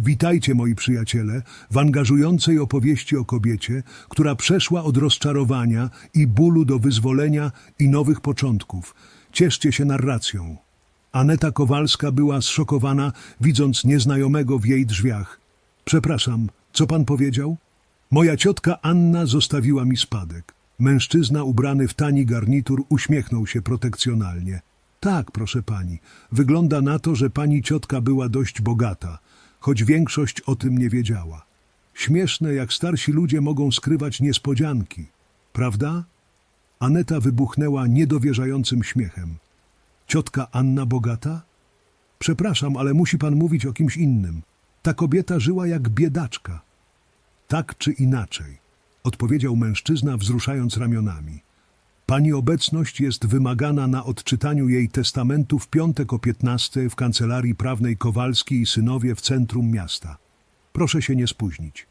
Witajcie, moi przyjaciele, w angażującej opowieści o kobiecie, która przeszła od rozczarowania i bólu do wyzwolenia i nowych początków. Cieszcie się narracją. Aneta Kowalska była zszokowana, widząc nieznajomego w jej drzwiach. Przepraszam, co pan powiedział? Moja ciotka Anna zostawiła mi spadek. Mężczyzna ubrany w tani garnitur uśmiechnął się protekcjonalnie. Tak, proszę pani, wygląda na to, że pani ciotka była dość bogata, choć większość o tym nie wiedziała. Śmieszne, jak starsi ludzie mogą skrywać niespodzianki, prawda? Aneta wybuchnęła niedowierzającym śmiechem. Ciotka Anna bogata? Przepraszam, ale musi pan mówić o kimś innym. Ta kobieta żyła jak biedaczka. Tak czy inaczej, odpowiedział mężczyzna, wzruszając ramionami. Pani obecność jest wymagana na odczytaniu jej testamentu w piątek o 15 w kancelarii prawnej Kowalski i synowie w centrum miasta. Proszę się nie spóźnić.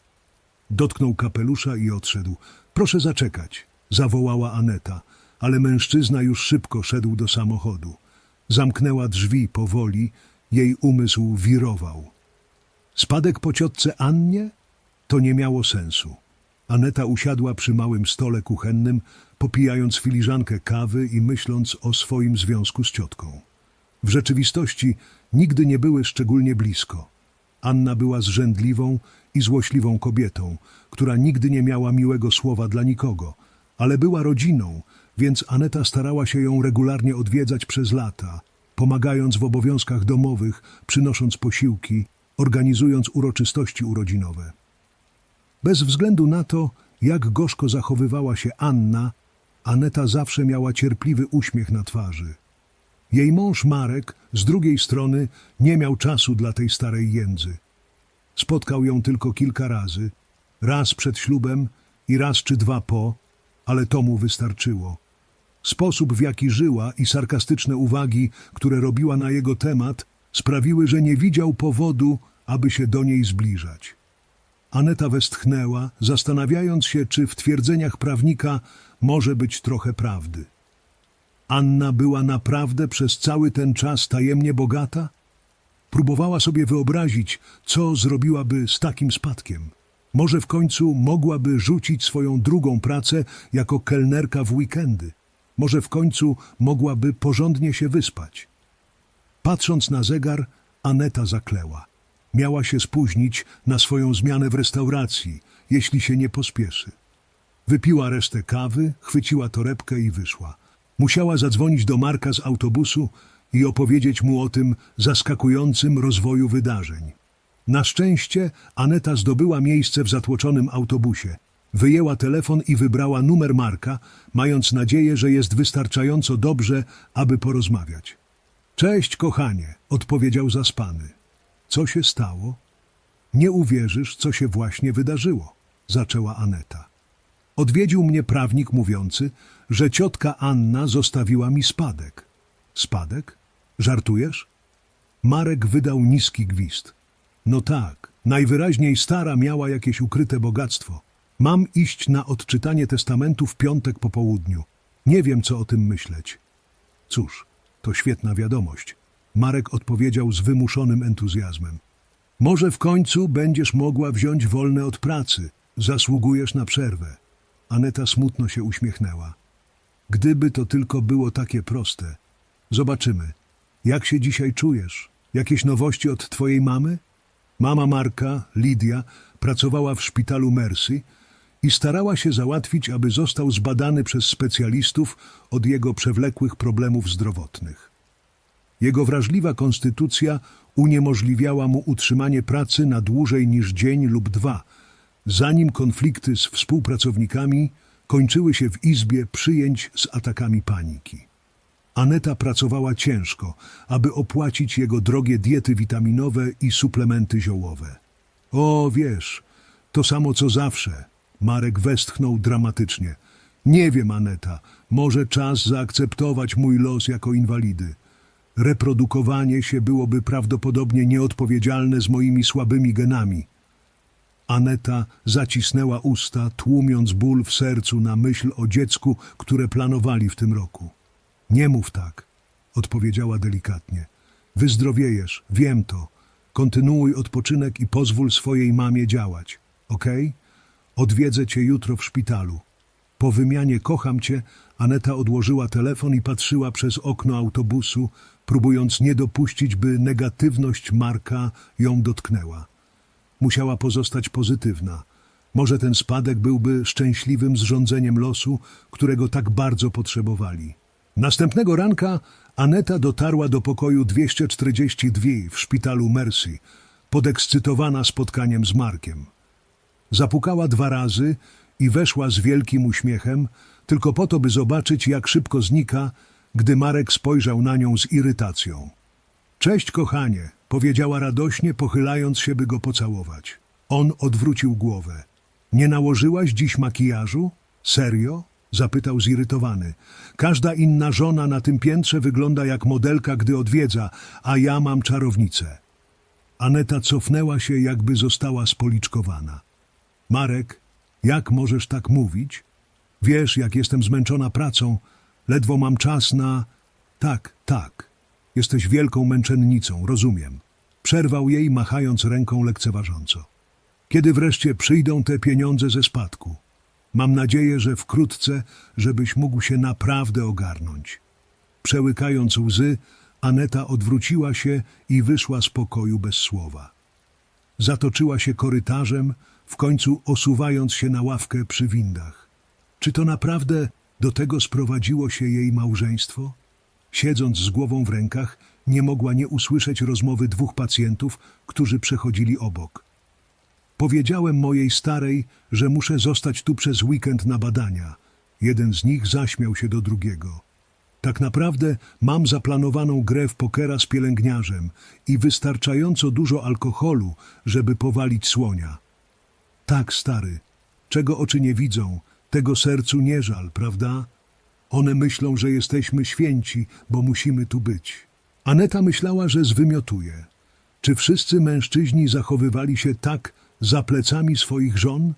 Dotknął kapelusza i odszedł. Proszę zaczekać, zawołała Aneta, ale mężczyzna już szybko szedł do samochodu. Zamknęła drzwi powoli, jej umysł wirował. Spadek po ciotce Annie? To nie miało sensu. Aneta usiadła przy małym stole kuchennym, popijając filiżankę kawy i myśląc o swoim związku z ciotką. W rzeczywistości nigdy nie były szczególnie blisko. Anna była zrzędliwą i złośliwą kobietą, która nigdy nie miała miłego słowa dla nikogo, ale była rodziną, więc Aneta starała się ją regularnie odwiedzać przez lata, pomagając w obowiązkach domowych, przynosząc posiłki, organizując uroczystości urodzinowe. Bez względu na to, jak gorzko zachowywała się Anna, Aneta zawsze miała cierpliwy uśmiech na twarzy. Jej mąż Marek z drugiej strony nie miał czasu dla tej starej jędzy. Spotkał ją tylko kilka razy, raz przed ślubem i raz czy dwa po, ale to mu wystarczyło. Sposób, w jaki żyła i sarkastyczne uwagi, które robiła na jego temat, sprawiły, że nie widział powodu, aby się do niej zbliżać. Aneta westchnęła, zastanawiając się, czy w twierdzeniach prawnika może być trochę prawdy. Anna była naprawdę przez cały ten czas tajemnie bogata? Próbowała sobie wyobrazić, co zrobiłaby z takim spadkiem. Może w końcu mogłaby rzucić swoją drugą pracę jako kelnerka w weekendy. Może w końcu mogłaby porządnie się wyspać. Patrząc na zegar, Aneta zakleła. Miała się spóźnić na swoją zmianę w restauracji, jeśli się nie pospieszy. Wypiła resztę kawy, chwyciła torebkę i wyszła. Musiała zadzwonić do Marka z autobusu i opowiedzieć mu o tym zaskakującym rozwoju wydarzeń. Na szczęście Aneta zdobyła miejsce w zatłoczonym autobusie. Wyjęła telefon i wybrała numer Marka, mając nadzieję, że jest wystarczająco dobrze, aby porozmawiać. Cześć, kochanie, odpowiedział zaspany. Co się stało? Nie uwierzysz, co się właśnie wydarzyło, zaczęła Aneta. Odwiedził mnie prawnik mówiący, że ciotka Anna zostawiła mi spadek. Spadek? Żartujesz? Marek wydał niski gwizd. No tak, najwyraźniej stara miała jakieś ukryte bogactwo. Mam iść na odczytanie testamentu w piątek po południu. Nie wiem, co o tym myśleć. Cóż, to świetna wiadomość. Marek odpowiedział z wymuszonym entuzjazmem. Może w końcu będziesz mogła wziąć wolne od pracy. Zasługujesz na przerwę. Aneta smutno się uśmiechnęła. Gdyby to tylko było takie proste. Zobaczymy. Jak się dzisiaj czujesz? Jakieś nowości od twojej mamy? Mama Marka, Lidia, pracowała w szpitalu Mercy i starała się załatwić, aby został zbadany przez specjalistów od jego przewlekłych problemów zdrowotnych. Jego wrażliwa konstytucja uniemożliwiała mu utrzymanie pracy na dłużej niż dzień lub dwa, zanim konflikty z współpracownikami kończyły się w izbie przyjęć z atakami paniki. Aneta pracowała ciężko, aby opłacić jego drogie diety witaminowe i suplementy ziołowe. O, wiesz, to samo co zawsze. Marek westchnął dramatycznie. Nie wiem, Aneta, może czas zaakceptować mój los jako inwalidy. Reprodukowanie się byłoby prawdopodobnie nieodpowiedzialne z moimi słabymi genami. Aneta zacisnęła usta, tłumiąc ból w sercu na myśl o dziecku, które planowali w tym roku. Nie mów tak, odpowiedziała delikatnie. Wyzdrowiejesz, wiem to. Kontynuuj odpoczynek i pozwól swojej mamie działać, okej? Odwiedzę cię jutro w szpitalu. Po wymianie kocham cię, Aneta odłożyła telefon i patrzyła przez okno autobusu, próbując nie dopuścić, by negatywność Marka ją dotknęła. Musiała pozostać pozytywna. Może ten spadek byłby szczęśliwym zrządzeniem losu, którego tak bardzo potrzebowali. Następnego ranka Aneta dotarła do pokoju 242 w szpitalu Mercy, podekscytowana spotkaniem z Markiem. Zapukała dwa razy i weszła z wielkim uśmiechem, tylko po to, by zobaczyć, jak szybko znika, gdy Marek spojrzał na nią z irytacją. Cześć, kochanie, powiedziała radośnie, pochylając się, by go pocałować. On odwrócił głowę. Nie nałożyłaś dziś makijażu? Serio? zapytał zirytowany. Każda inna żona na tym piętrze wygląda jak modelka, gdy odwiedza, a ja mam czarownicę. Aneta cofnęła się, jakby została spoliczkowana. Marek, jak możesz tak mówić? Wiesz, jak jestem zmęczona pracą, ledwo mam czas na... Tak, tak. Jesteś wielką męczennicą, rozumiem. Przerwał jej, machając ręką lekceważąco. Kiedy wreszcie przyjdą te pieniądze ze spadku? Mam nadzieję, że wkrótce, żebyś mógł się naprawdę ogarnąć. Przełykając łzy, Aneta odwróciła się i wyszła z pokoju bez słowa. Zatoczyła się korytarzem, w końcu osuwając się na ławkę przy windach. Czy to naprawdę do tego sprowadziło się jej małżeństwo? Siedząc z głową w rękach, nie mogła nie usłyszeć rozmowy dwóch pacjentów, którzy przechodzili obok. Powiedziałem mojej starej, że muszę zostać tu przez weekend na badania. Jeden z nich zaśmiał się do drugiego. Tak naprawdę mam zaplanowaną grę w pokera z pielęgniarzem i wystarczająco dużo alkoholu, żeby powalić słonia. Tak, stary, czego oczy nie widzą, tego sercu nie żal, prawda? One myślą, że jesteśmy święci, bo musimy tu być. Aneta myślała, że zwymiotuje. Czy wszyscy mężczyźni zachowywali się tak za plecami swoich żon?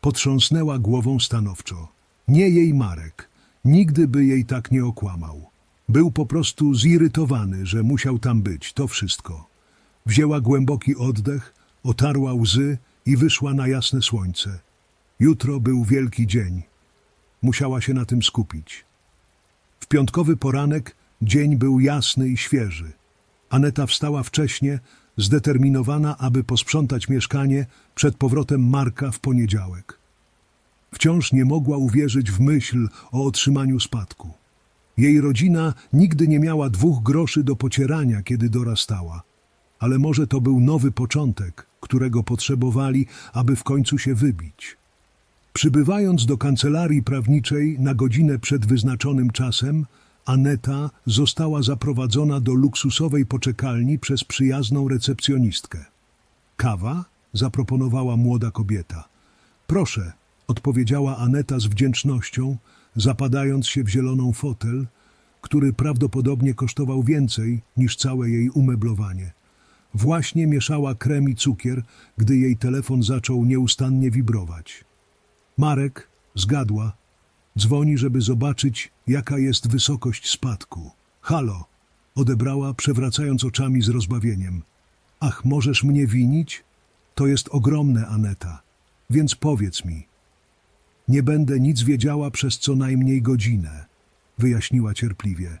Potrząsnęła głową stanowczo. Nie jej Marek. Nigdy by jej tak nie okłamał. Był po prostu zirytowany, że musiał tam być, to wszystko. Wzięła głęboki oddech, otarła łzy i wyszła na jasne słońce. Jutro był wielki dzień. Musiała się na tym skupić. W piątkowy poranek dzień był jasny i świeży. Aneta wstała wcześnie, zdeterminowana, aby posprzątać mieszkanie przed powrotem Marka w poniedziałek. Wciąż nie mogła uwierzyć w myśl o otrzymaniu spadku. Jej rodzina nigdy nie miała dwóch groszy do pocierania, kiedy dorastała. Ale może to był nowy początek, którego potrzebowali, aby w końcu się wybić. Przybywając do kancelarii prawniczej na godzinę przed wyznaczonym czasem, Aneta została zaprowadzona do luksusowej poczekalni przez przyjazną recepcjonistkę. Kawa? zaproponowała młoda kobieta. Proszę, odpowiedziała Aneta z wdzięcznością, zapadając się w zieloną fotel, który prawdopodobnie kosztował więcej niż całe jej umeblowanie. Właśnie mieszała krem i cukier, gdy jej telefon zaczął nieustannie wibrować. Marek zgadła. Dzwoni, żeby zobaczyć, jaka jest wysokość spadku. Halo, odebrała, przewracając oczami z rozbawieniem. Ach, możesz mnie winić? To jest ogromne, Aneta. Więc powiedz mi. Nie będę nic wiedziała przez co najmniej godzinę, wyjaśniła cierpliwie.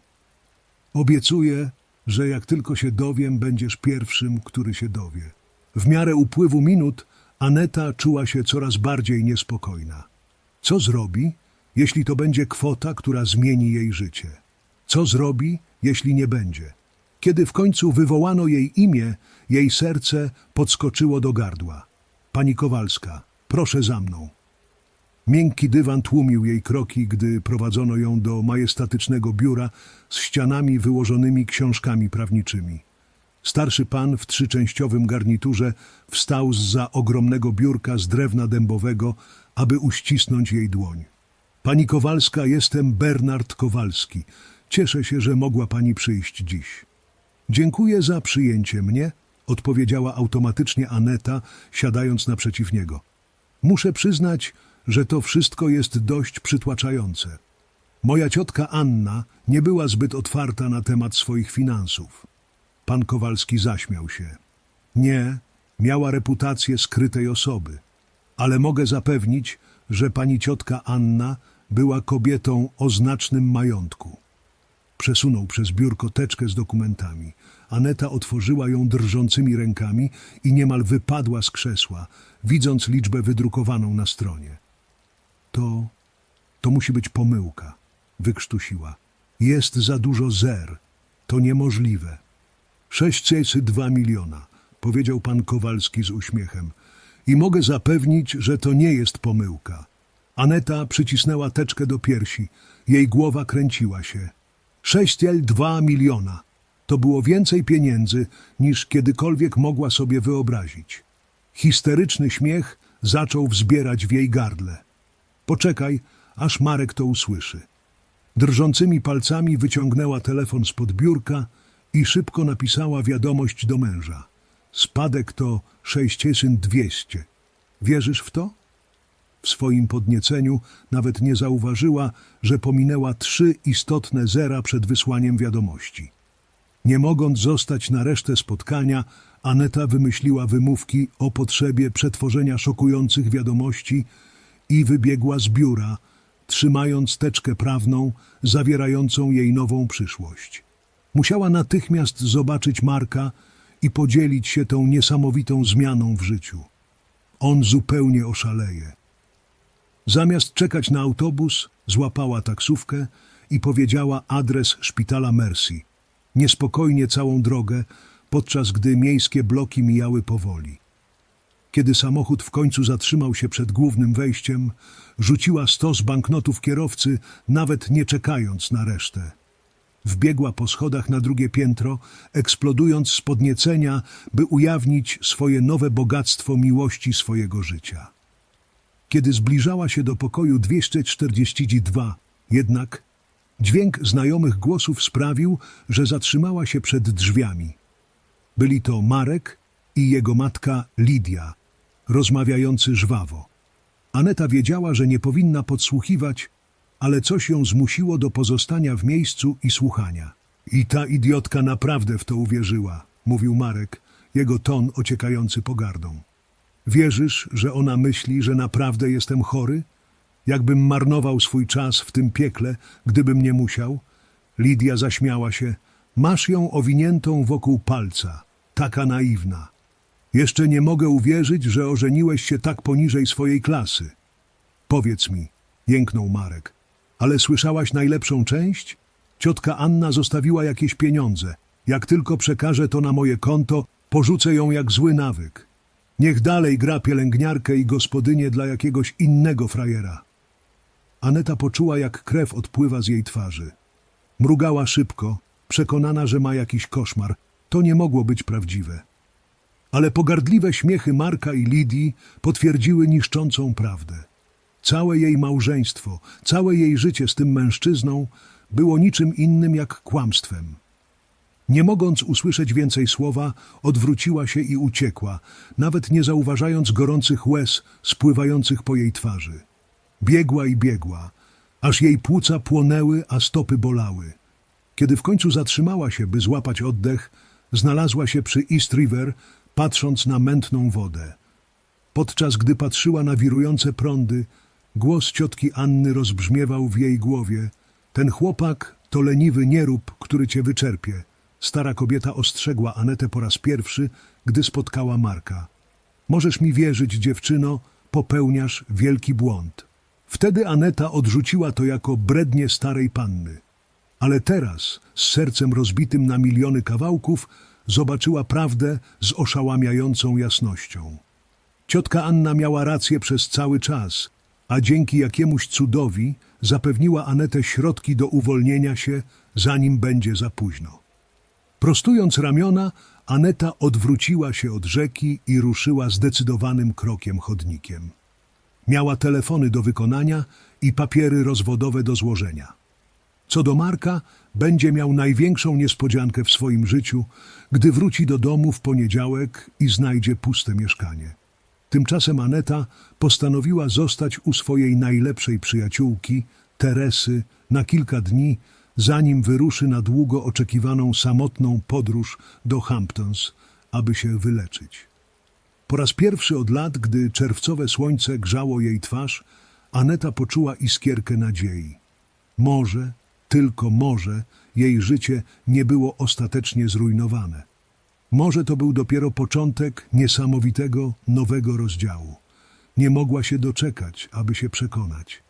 Obiecuję, że jak tylko się dowiem, będziesz pierwszym, który się dowie. W miarę upływu minut Aneta czuła się coraz bardziej niespokojna. Co zrobi, jeśli to będzie kwota, która zmieni jej życie? Co zrobi, jeśli nie będzie? Kiedy w końcu wywołano jej imię, jej serce podskoczyło do gardła. Pani Kowalska, proszę za mną. Miękki dywan tłumił jej kroki, gdy prowadzono ją do majestatycznego biura z ścianami wyłożonymi książkami prawniczymi. Starszy pan w trzyczęściowym garniturze wstał za ogromnego biurka z drewna dębowego, aby uścisnąć jej dłoń. Pani Kowalska, jestem Bernard Kowalski. Cieszę się, że mogła pani przyjść dziś. Dziękuję za przyjęcie mnie, odpowiedziała automatycznie Aneta, siadając naprzeciw niego. Muszę przyznać, że to wszystko jest dość przytłaczające. Moja ciotka Anna nie była zbyt otwarta na temat swoich finansów. Pan Kowalski zaśmiał się. Nie, miała reputację skrytej osoby. Ale mogę zapewnić, że pani ciotka Anna była kobietą o znacznym majątku. Przesunął przez biurko teczkę z dokumentami. Aneta otworzyła ją drżącymi rękami i niemal wypadła z krzesła, widząc liczbę wydrukowaną na stronie. To, to musi być pomyłka, wykrztusiła. Jest za dużo zer. To niemożliwe. 602 miliona, powiedział pan Kowalski z uśmiechem. I mogę zapewnić, że to nie jest pomyłka. Aneta przycisnęła teczkę do piersi. Jej głowa kręciła się. 602 miliona. To było więcej pieniędzy, niż kiedykolwiek mogła sobie wyobrazić. Histeryczny śmiech zaczął wzbierać w jej gardle. Poczekaj, aż Marek to usłyszy. Drżącymi palcami wyciągnęła telefon spod biurka i szybko napisała wiadomość do męża. Spadek to 6200. Wierzysz w to? W swoim podnieceniu nawet nie zauważyła, że pominęła trzy istotne zera przed wysłaniem wiadomości. Nie mogąc zostać na resztę spotkania, Aneta wymyśliła wymówki o potrzebie przetworzenia szokujących wiadomości i wybiegła z biura, trzymając teczkę prawną zawierającą jej nową przyszłość. Musiała natychmiast zobaczyć Marka i podzielić się tą niesamowitą zmianą w życiu. On zupełnie oszaleje. Zamiast czekać na autobus, złapała taksówkę i powiedziała adres szpitala Mercy. Niespokojnie całą drogę, podczas gdy miejskie bloki mijały powoli. Kiedy samochód w końcu zatrzymał się przed głównym wejściem, rzuciła stos banknotów kierowcy, nawet nie czekając na resztę. Wbiegła po schodach na drugie piętro, eksplodując z podniecenia, by ujawnić swoje nowe bogactwo miłości swojego życia. Kiedy zbliżała się do pokoju 242, jednak dźwięk znajomych głosów sprawił, że zatrzymała się przed drzwiami. Byli to Marek i jego matka Lidia, rozmawiający żwawo. Aneta wiedziała, że nie powinna podsłuchiwać, ale coś ją zmusiło do pozostania w miejscu i słuchania. I ta idiotka naprawdę w to uwierzyła, mówił Marek, jego ton ociekający pogardą. Wierzysz, że ona myśli, że naprawdę jestem chory? Jakbym marnował swój czas w tym piekle, gdybym nie musiał? Lidia zaśmiała się. Masz ją owiniętą wokół palca. Taka naiwna. Jeszcze nie mogę uwierzyć, że ożeniłeś się tak poniżej swojej klasy. Powiedz mi, jęknął Marek. Ale słyszałaś najlepszą część? Ciotka Anna zostawiła jakieś pieniądze. Jak tylko przekażę to na moje konto, porzucę ją jak zły nawyk. Niech dalej gra pielęgniarkę i gospodynię dla jakiegoś innego frajera. Aneta poczuła, jak krew odpływa z jej twarzy. Mrugała szybko, przekonana, że ma jakiś koszmar. To nie mogło być prawdziwe. Ale pogardliwe śmiechy Marka i Lidii potwierdziły niszczącą prawdę. Całe jej małżeństwo, całe jej życie z tym mężczyzną było niczym innym jak kłamstwem. Nie mogąc usłyszeć więcej słowa, odwróciła się i uciekła, nawet nie zauważając gorących łez spływających po jej twarzy. Biegła i biegła, aż jej płuca płonęły, a stopy bolały. Kiedy w końcu zatrzymała się, by złapać oddech, znalazła się przy East River, patrząc na mętną wodę. Podczas gdy patrzyła na wirujące prądy, głos ciotki Anny rozbrzmiewał w jej głowie. Ten chłopak to leniwy nierób, który cię wyczerpie. Stara kobieta ostrzegła Anetę po raz pierwszy, gdy spotkała Marka. Możesz mi wierzyć, dziewczyno, popełniasz wielki błąd. Wtedy Aneta odrzuciła to jako brednie starej panny. Ale teraz, z sercem rozbitym na miliony kawałków, zobaczyła prawdę z oszałamiającą jasnością. Ciotka Anna miała rację przez cały czas, a dzięki jakiemuś cudowi zapewniła Anetę środki do uwolnienia się, zanim będzie za późno. Prostując ramiona, Aneta odwróciła się od rzeki i ruszyła zdecydowanym krokiem chodnikiem. Miała telefony do wykonania i papiery rozwodowe do złożenia. Co do Marka, będzie miał największą niespodziankę w swoim życiu, gdy wróci do domu w poniedziałek i znajdzie puste mieszkanie. Tymczasem Aneta postanowiła zostać u swojej najlepszej przyjaciółki, Teresy, na kilka dni, zanim wyruszy na długo oczekiwaną samotną podróż do Hamptons, aby się wyleczyć. Po raz pierwszy od lat, gdy czerwcowe słońce grzało jej twarz, Aneta poczuła iskierkę nadziei. Może, tylko może, jej życie nie było ostatecznie zrujnowane. Może to był dopiero początek niesamowitego, nowego rozdziału. Nie mogła się doczekać, aby się przekonać.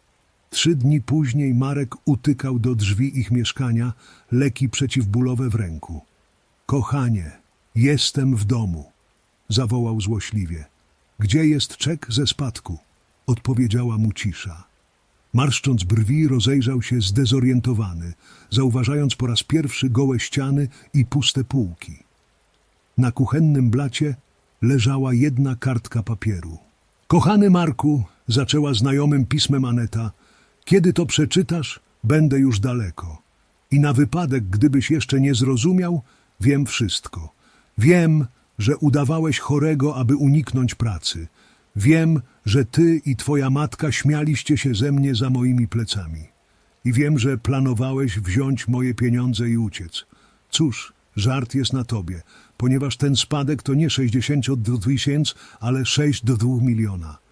Trzy dni później Marek utykał do drzwi ich mieszkania, leki przeciwbólowe w ręku. Kochanie, jestem w domu, zawołał złośliwie. Gdzie jest czek ze spadku? Odpowiedziała mu cisza. Marszcząc brwi, rozejrzał się zdezorientowany, zauważając po raz pierwszy gołe ściany i puste półki. Na kuchennym blacie leżała jedna kartka papieru. Kochany Marku, zaczęła znajomym pismem Aneta, kiedy to przeczytasz, będę już daleko. I na wypadek, gdybyś jeszcze nie zrozumiał, wiem wszystko. Wiem, że udawałeś chorego, aby uniknąć pracy. Wiem, że ty i twoja matka śmialiście się ze mnie za moimi plecami. I wiem, że planowałeś wziąć moje pieniądze i uciec. Cóż, żart jest na tobie, ponieważ ten spadek to nie 60 tysięcy, ale 6 do 2 miliona.